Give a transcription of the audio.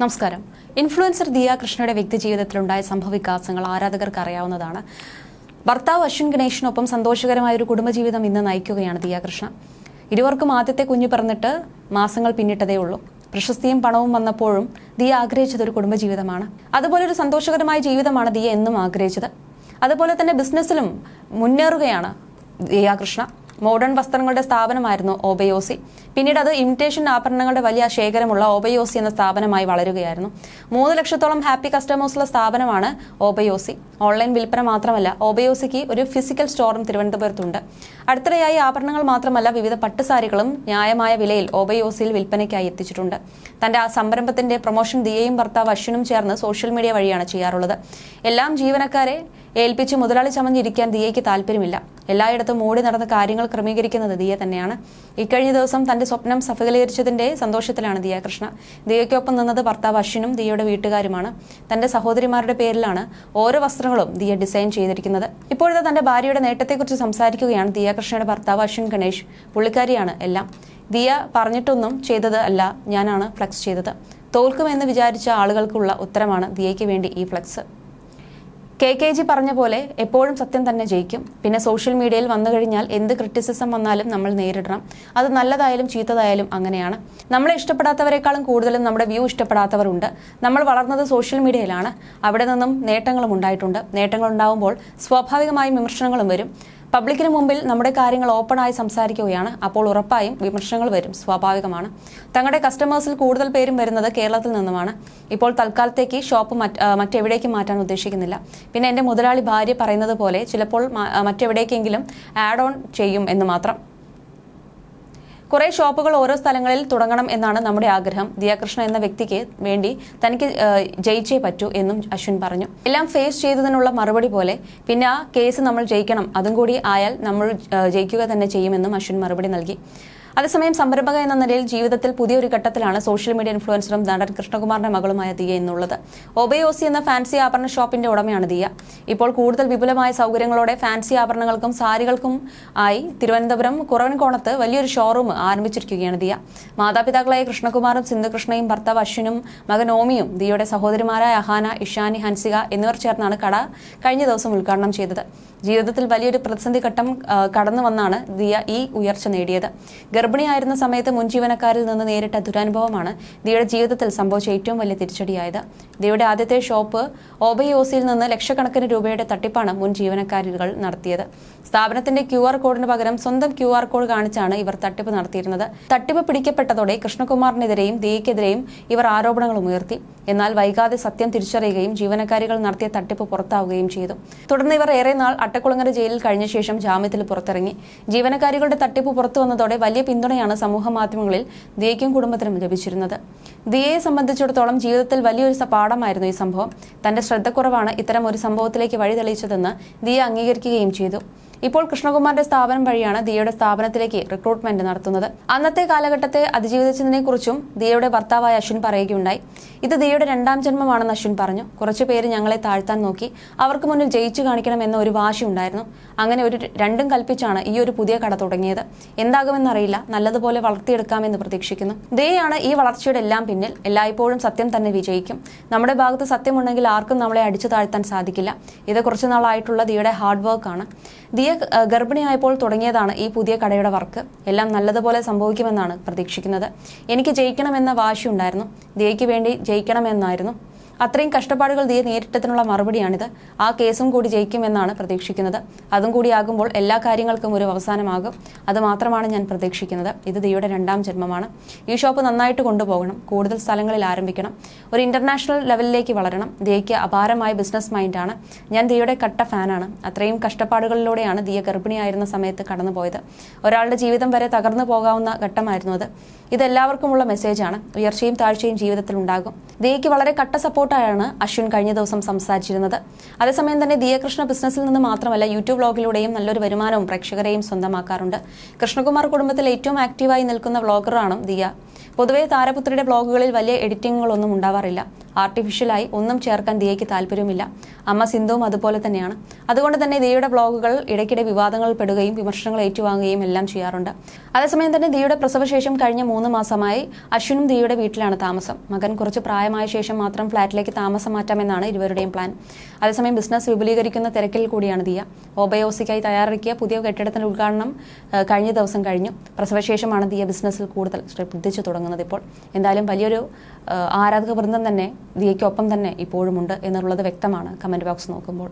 നമസ്കാരം. ഇൻഫ്ലുവൻസർ ദിയ കൃഷ്ണയുടെ വ്യക്തി വ്യക്തിജീവിതത്തിലുണ്ടായ സംഭവവികാസങ്ങൾ ആരാധകർക്ക് അറിയാവുന്നതാണ്. ഭർത്താവ് അശ്വിൻ ഗണേഷിനൊപ്പം സന്തോഷകരമായ ഒരു കുടുംബജീവിതം ഇന്ന് നയിക്കുകയാണ് ദിയ കൃഷ്ണ. ഇരുവർക്കും ആദ്യത്തെ കുഞ്ഞു പറഞ്ഞിട്ട് മാസങ്ങൾ പിന്നിട്ടതേ ഉള്ളൂ. പ്രശസ്തിയും പണവും വന്നപ്പോഴും ദിയ ആഗ്രഹിച്ചത് ഒരു കുടുംബജീവിതമാണ്. അതുപോലെ ഒരു സന്തോഷകരമായ ജീവിതമാണ് ദിയ എന്നും ആഗ്രഹിച്ചത്. അതുപോലെ തന്നെ ബിസിനസ്സിലും മുന്നേറുകയാണ് ദിയ കൃഷ്ണ. മോഡേൺ വസ്ത്രങ്ങളുടെ സ്ഥാപനമായിരുന്നു ഓബയോസി. പിന്നീട് അത് ഇമിറ്റേഷൻ ആഭരണങ്ങളുടെ വലിയ ശേഖരമുള്ള ഓബയോസി എന്ന സ്ഥാപനമായി വളരുകയായിരുന്നു. മൂന്ന് ലക്ഷത്തോളം ഹാപ്പി കസ്റ്റമേഴ്സുള്ള സ്ഥാപനമാണ് ഓബയോസി. ഓൺലൈൻ വിൽപ്പന മാത്രമല്ല ഓബയോസിക്ക് ഒരു ഫിസിക്കൽ സ്റ്റോറും തിരുവനന്തപുരത്തുണ്ട്. അടുത്തിടെയായി ആഭരണങ്ങൾ മാത്രമല്ല വിവിധ പട്ടുസാരികളും ന്യായമായ വിലയിൽ ഓബയോസിയിൽ വിൽപ്പനയ്ക്കായി എത്തിച്ചിട്ടുണ്ട്. തന്റെ ആ സംരംഭത്തിന്റെ പ്രൊമോഷൻ ദിയയും ഭർത്താവ് അശ്വിനും ചേർന്ന് സോഷ്യൽ മീഡിയ വഴിയാണ് ചെയ്യാറുള്ളത്. എല്ലാം ജീവനക്കാരെ ഏൽപ്പിച്ച് മുതലാളി ചമഞ്ഞിരിക്കാൻ ദിയയ്ക്ക് താല്പര്യമില്ല. എല്ലായിടത്തും മൂടി നടന്ന കാര്യങ്ങൾ ക്രമീകരിക്കുന്നത് ദിയ തന്നെയാണ്. ഇക്കഴിഞ്ഞ ദിവസം തന്റെ സ്വപ്നം സഫലീകരിച്ചതിന്റെ സന്തോഷത്തിലാണ് ദിയ കൃഷ്ണ. ദിയയ്ക്കൊപ്പം നിന്നത് ഭർത്താവ് അശ്വിനും ദിയയുടെ വീട്ടുകാരുമാണ്. തന്റെ സഹോദരിമാരുടെ പേരിലാണ് ഓരോ വസ്ത്രങ്ങളും ദിയ ഡിസൈൻ ചെയ്തിരിക്കുന്നത്. ഇപ്പോഴത്തെ തന്റെ ഭാര്യയുടെ നേട്ടത്തെക്കുറിച്ച് സംസാരിക്കുകയാണ് ദിയ കൃഷ്ണയുടെ ഭർത്താവ് അശ്വിൻ ഗണേഷ്. പുള്ളിക്കാരിയാണ് എല്ലാം. ദിയ പറഞ്ഞിട്ടൊന്നും ചെയ്തത് അല്ല ഞാനാണ് ഫ്ലക്സ് ചെയ്തത്. തോൽക്കുമെന്ന് വിചാരിച്ച ആളുകൾക്കുള്ള ഉത്തരമാണ് ദിയയ്ക്ക് വേണ്ടി ഈ ഫ്ലക്സ്. കെ കെ ജി പറഞ്ഞ പോലെ എപ്പോഴും സത്യം തന്നെ ജയിക്കും. പിന്നെ സോഷ്യൽ മീഡിയയിൽ വന്നു കഴിഞ്ഞാൽ എന്ത് ക്രിറ്റിസിസം വന്നാലും നമ്മൾ നേരിടണം. അത് നല്ലതായാലും ചീത്തതായാലും അങ്ങനെയാണ്. നമ്മളെ ഇഷ്ടപ്പെടാത്തവരെക്കാളും കൂടുതലും നമ്മുടെ വ്യൂ ഇഷ്ടപ്പെടാത്തവരുണ്ട്. നമ്മൾ വളർന്നത് സോഷ്യൽ മീഡിയയിലാണ് അവിടെ നിന്നും നേട്ടങ്ങളും ഉണ്ടായിട്ടുണ്ട്. നേട്ടങ്ങൾ ഉണ്ടാവുമ്പോൾ സ്വാഭാവികമായും വിമർശനങ്ങളും വരും. പബ്ലിക്കിന് മുമ്പിൽ നമ്മുടെ കാര്യങ്ങൾ ഓപ്പണായി സംസാരിക്കുകയാണ്. അപ്പോൾ ഉറപ്പായും വിമർശനങ്ങൾ വരും. സ്വാഭാവികമാണ്. തങ്ങളുടെ കസ്റ്റമേഴ്സിൽ കൂടുതൽ പേരും വരുന്നത് കേരളത്തിൽ നിന്നുമാണ്. ഇപ്പോൾ തൽക്കാലത്തേക്ക് ഷോപ്പ് മറ്റെവിടേക്കും മാറ്റാൻ ഉദ്ദേശിക്കുന്നില്ല. പിന്നെ എന്റെ മുതലാളി ഭാര്യ പറയുന്നത് പോലെ ചിലപ്പോൾ മറ്റെവിടേക്കെങ്കിലും ആഡ് ഓൺ ചെയ്യും എന്ന് മാത്രം. കുറെ ഷോപ്പുകൾ ഓരോ സ്ഥലങ്ങളിൽ തുടങ്ങണം എന്നാണ് നമ്മുടെ ആഗ്രഹം. ദിയാകൃഷ്ണ എന്ന വ്യക്തിക്ക് വേണ്ടി തനിക്ക് ജയിച്ചേ പറ്റൂ എന്നും അശ്വിൻ പറഞ്ഞു. എല്ലാം ഫേസ് ചെയ്തതിനുള്ള മറുപടി പോലെ പിന്നെ ആ കേസ് നമ്മൾ ജയിക്കണം. അതും കൂടി ആയാൽ നമ്മൾ ജയിക്കുക തന്നെ ചെയ്യുമെന്നും അശ്വിൻ മറുപടി നൽകി. അതേസമയം സംരംഭക എന്ന നിലയിൽ ജീവിതത്തിൽ പുതിയൊരു ഘട്ടത്തിലാണ് സോഷ്യൽ മീഡിയ ഇൻഫ്ലുവൻസറും നടൻ കൃഷ്ണകുമാറിന്റെ മകളുമായ ദിയ എന്നുള്ളത്. ഒബയോസി എന്ന ഫാൻസി ആഭരണ ഷോപ്പിന്റെ ഉടമയാണ് ദിയ. ഇപ്പോൾ കൂടുതൽ വിപുലമായ സൗകര്യങ്ങളോടെ ഫാൻസി ആഭരണങ്ങൾക്കും സാരികൾക്കും ആയി തിരുവനന്തപുരം കുറവൻകോണത്ത് വലിയൊരു ഷോറൂം ആരംഭിച്ചിരിക്കുകയാണ് ദിയ. മാതാപിതാക്കളായ കൃഷ്ണകുമാറും സിന്ധുകൃഷ്ണയും ഭർത്താവ് അശ്വിനും മകൻ ഓമിയും ദിയയുടെ സഹോദരിമാരായ അഹാന ഇഷാനി ഹൻസിക എന്നിവർ ചേർന്നാണ് കട കഴിഞ്ഞ ദിവസം ഉദ്ഘാടനം ചെയ്തത്. ജീവിതത്തിൽ വലിയൊരു പ്രതിസന്ധി ഘട്ടം കടന്നു വന്നാണ് ദിയ ഈ ഉയർച്ച നേടിയത്. ഗർഭിണിയായിരുന്ന സമയത്ത് മുൻ ജീവനക്കാരിൽ നിന്ന് നേരിട്ട ദുരനുഭവമാണ് ദിയുടെ ജീവിതത്തിൽ സംഭവിച്ച ഏറ്റവും വലിയ തിരിച്ചടിയായത്. ദിയുടെ ആദ്യത്തെ ഷോപ്പ് ഓബയോസിയിൽ നിന്ന് ലക്ഷക്കണക്കിന് രൂപയുടെ തട്ടിപ്പാണ് മുൻ ജീവനക്കാരികൾ നടത്തിയത്. സ്ഥാപനത്തിന്റെ ക്യു ആർ കോഡിന് പകരം സ്വന്തം ക്യു ആർ കോഡ് കാണിച്ചാണ് ഇവർ തട്ടിപ്പ് നടത്തിയിരുന്നത്. തട്ടിപ്പ് പിടിക്കപ്പെട്ടതോടെ കൃഷ്ണകുമാറിനെതിരെയും ദിയയ്ക്കെതിരെയും ഇവർ ആരോപണങ്ങൾ ഉയർത്തി. എന്നാൽ വൈകാതെ സത്യം തിരിച്ചറിയുകയും ജീവനക്കാരികൾ നടത്തിയ തട്ടിപ്പ് പുറത്താവുകയും ചെയ്തു. തുടർന്ന് ഇവർ ഏറെ നാൾ അട്ടക്കുളങ്ങര ജയിലിൽ കഴിഞ്ഞ ശേഷം ജാമ്യത്തിൽ പുറത്തിറങ്ങി. ജീവനക്കാരികളുടെ തട്ടിപ്പ് പുറത്തു വന്നതോടെ വലിയ പിന്തുണയാണ് സമൂഹ മാധ്യമങ്ങളിൽ ദിയയ്ക്കും കുടുംബത്തിനും ലഭിച്ചിരുന്നത്. ദിയയെ സംബന്ധിച്ചിടത്തോളം ജീവിതത്തിൽ വലിയൊരു പാഠമായിരുന്നു ഈ സംഭവം. തന്റെ ശ്രദ്ധക്കുറവാണ് ഇത്തരം ഒരു സംഭവത്തിലേക്ക് വഴി തെളിയിച്ചതെന്ന് ദിയ അംഗീകരിക്കുകയും ചെയ്തു. ഇപ്പോൾ കൃഷ്ണകുമാറിന്റെ സ്ഥാപനം വഴിയാണ് ദിയയുടെ സ്ഥാപനത്തിലേക്ക് റിക്രൂട്ട്മെന്റ് നടത്തുന്നത്. അന്നത്തെ കാലഘട്ടത്തെ അതിജീവിച്ചതിനെ കുറിച്ചും ദിയയുടെ ഭർത്താവായ അശ്വിൻ പറയുകയുണ്ടായി. ഇത് ദിയയുടെ രണ്ടാം ജന്മമാണെന്ന് അശ്വിൻ പറഞ്ഞു. കുറച്ചു പേര് ഞങ്ങളെ താഴ്ത്താൻ നോക്കി. അവർക്ക് മുന്നിൽ ജയിച്ചു കാണിക്കണം എന്ന ഒരു വാശി ഉണ്ടായിരുന്നു. അങ്ങനെ ഒരു രണ്ടും കൽപ്പിച്ചാണ് ഈ ഒരു പുതിയ കട തുടങ്ങിയത്. എന്താകുമെന്നറിയില്ല. നല്ലതുപോലെ വളർത്തിയെടുക്കാമെന്ന് പ്രതീക്ഷിക്കുന്നു. ദിയയാണ് ഈ വളർച്ചയുടെ എല്ലാം പിന്നിൽ. എല്ലായ്പ്പോഴും സത്യം തന്നെ വിജയിക്കും. നമ്മുടെ ഭാഗത്ത് സത്യമുണ്ടെങ്കിൽ ആർക്കും നമ്മളെ അടിച്ചു താഴ്ത്താൻ സാധിക്കില്ല. ഇത് കുറച്ചു നാളായിട്ടുള്ള ദിയയുടെ ഹാർഡ് വർക്കാണ് ദിയ ഏഹ്, ഗർഭിണിയായപ്പോൾ തുടങ്ങിയതാണ് ഈ പുതിയ കടയുടെ വർക്ക്. എല്ലാം നല്ലതുപോലെ സംഭവിക്കുമെന്നാണ് പ്രതീക്ഷിക്കുന്നത്. എനിക്ക് ജയിക്കണമെന്ന വാശിയുണ്ടായിരുന്നു. ദിയയ്ക്ക് വേണ്ടി ജയിക്കണമെന്നായിരുന്നു. അത്രയും കഷ്ടപ്പാടുകൾ ദിയ നേരിട്ടതിനുള്ള മറുപടിയാണിത്. ആ കേസും കൂടി ജയിക്കുമെന്നാണ് പ്രതീക്ഷിക്കുന്നത്. അതും കൂടിയാകുമ്പോൾ എല്ലാ കാര്യങ്ങൾക്കും ഒരു അവസാനമാകും. അത് മാത്രമാണ് ഞാൻ പ്രതീക്ഷിക്കുന്നത്. ഇത് ദിയുടെ രണ്ടാം ജന്മമാണ്. ഈ ഷോപ്പ് നന്നായിട്ട് കൊണ്ടുപോകണം. കൂടുതൽ സ്ഥലങ്ങളിൽ ആരംഭിക്കണം. ഒരു ഇന്റർനാഷണൽ ലെവലിലേക്ക് വളരണം. ദിയയ്ക്ക് അപാരമായ ബിസിനസ് മൈൻഡാണ്. ഞാൻ ദിയുടെ കട്ട ഫാനാണ്. അത്രയും കഷ്ടപ്പാടുകളിലൂടെയാണ് ദിയ ഗർഭിണിയായിരുന്ന സമയത്ത് കടന്നുപോയത്. ഒരാളുടെ ജീവിതം വരെ തകർന്നു പോകാവുന്ന ഘട്ടമായിരുന്നു അത്. ഇത് എല്ലാവർക്കുമുള്ള മെസ്സേജാണ്. ഉയർച്ചയും താഴ്ചയും ജീവിതത്തിൽ ഉണ്ടാകും ദിയയ്ക്ക് വളരെ കട്ട സപ്പോർട്ടായാണ് അശ്വിൻ കഴിഞ്ഞ ദിവസം സംസാരിച്ചിരുന്നത്. അതേസമയം തന്നെ ദിയകൃഷ്ണ ബിസിനസ്സിൽ നിന്ന് മാത്രമല്ല യൂട്യൂബ് വ്ളോഗിലൂടെയും നല്ലൊരു വരുമാനവും പ്രേക്ഷകരെയും സ്വന്തമാക്കാറുണ്ട്. കൃഷ്ണകുമാർ കുടുംബത്തിൽ ഏറ്റവും ആക്റ്റീവായി നിൽക്കുന്ന വ്ളോഗറാണ് ദിയ. പൊതുവേ താരപുത്രിയുടെ ബ്ലോഗുകളിൽ വലിയ എഡിറ്റിങ്ങുകളൊന്നും ഉണ്ടാവാറില്ല. ആർട്ടിഫിഷ്യലായി ഒന്നും ചേർക്കാൻ ദിയയ്ക്ക് താല്പര്യമില്ല. അമ്മ സിന്ധുവും അതുപോലെ തന്നെയാണ്. അതുകൊണ്ട് തന്നെ ദിയയുടെ ബ്ലോഗുകൾ ഇടയ്ക്കിടെ വിവാദങ്ങൾ പെടുകയും വിമർശനങ്ങൾ ഏറ്റുവാങ്ങുകയും എല്ലാം ചെയ്യാറുണ്ട്. അതേസമയം തന്നെ ദിയയുടെ പ്രസവശേഷം കഴിഞ്ഞ മൂന്ന് മാസമായി അശ്വിനും ദിയയുടെ വീട്ടിലാണ് താമസം. മകൻ കുറച്ച് പ്രായമായ ശേഷം മാത്രം ഫ്ളാറ്റിലേക്ക് താമസം മാറ്റാമെന്നാണ് ഇരുവരുടെയും പ്ലാൻ. അതേസമയം ബിസിനസ് വിപുലീകരിക്കുന്ന തിരക്കിൽ കൂടിയാണ് ദിയ. ഒബയോസിക്കായി തയ്യാറാക്കിയ പുതിയ കെട്ടിടത്തിന്റെ ഉദ്ഘാടനം കഴിഞ്ഞ ദിവസം കഴിഞ്ഞു. പ്രസവശേഷമാണ് ദിയ ബിസിനസ്സിൽ കൂടുതൽ ശ്രദ്ധിച്ചു തുടങ്ങുന്നത്. ഇപ്പോൾ. എന്തായാലും വലിയൊരു ആരാധക വൃന്ദം തന്നെ ദിയയ്ക്കൊപ്പം തന്നെ ഇപ്പോഴുമുണ്ട് എന്നുള്ളത് വ്യക്തമാണ് കമന്റ് ബോക്സ് നോക്കുമ്പോൾ.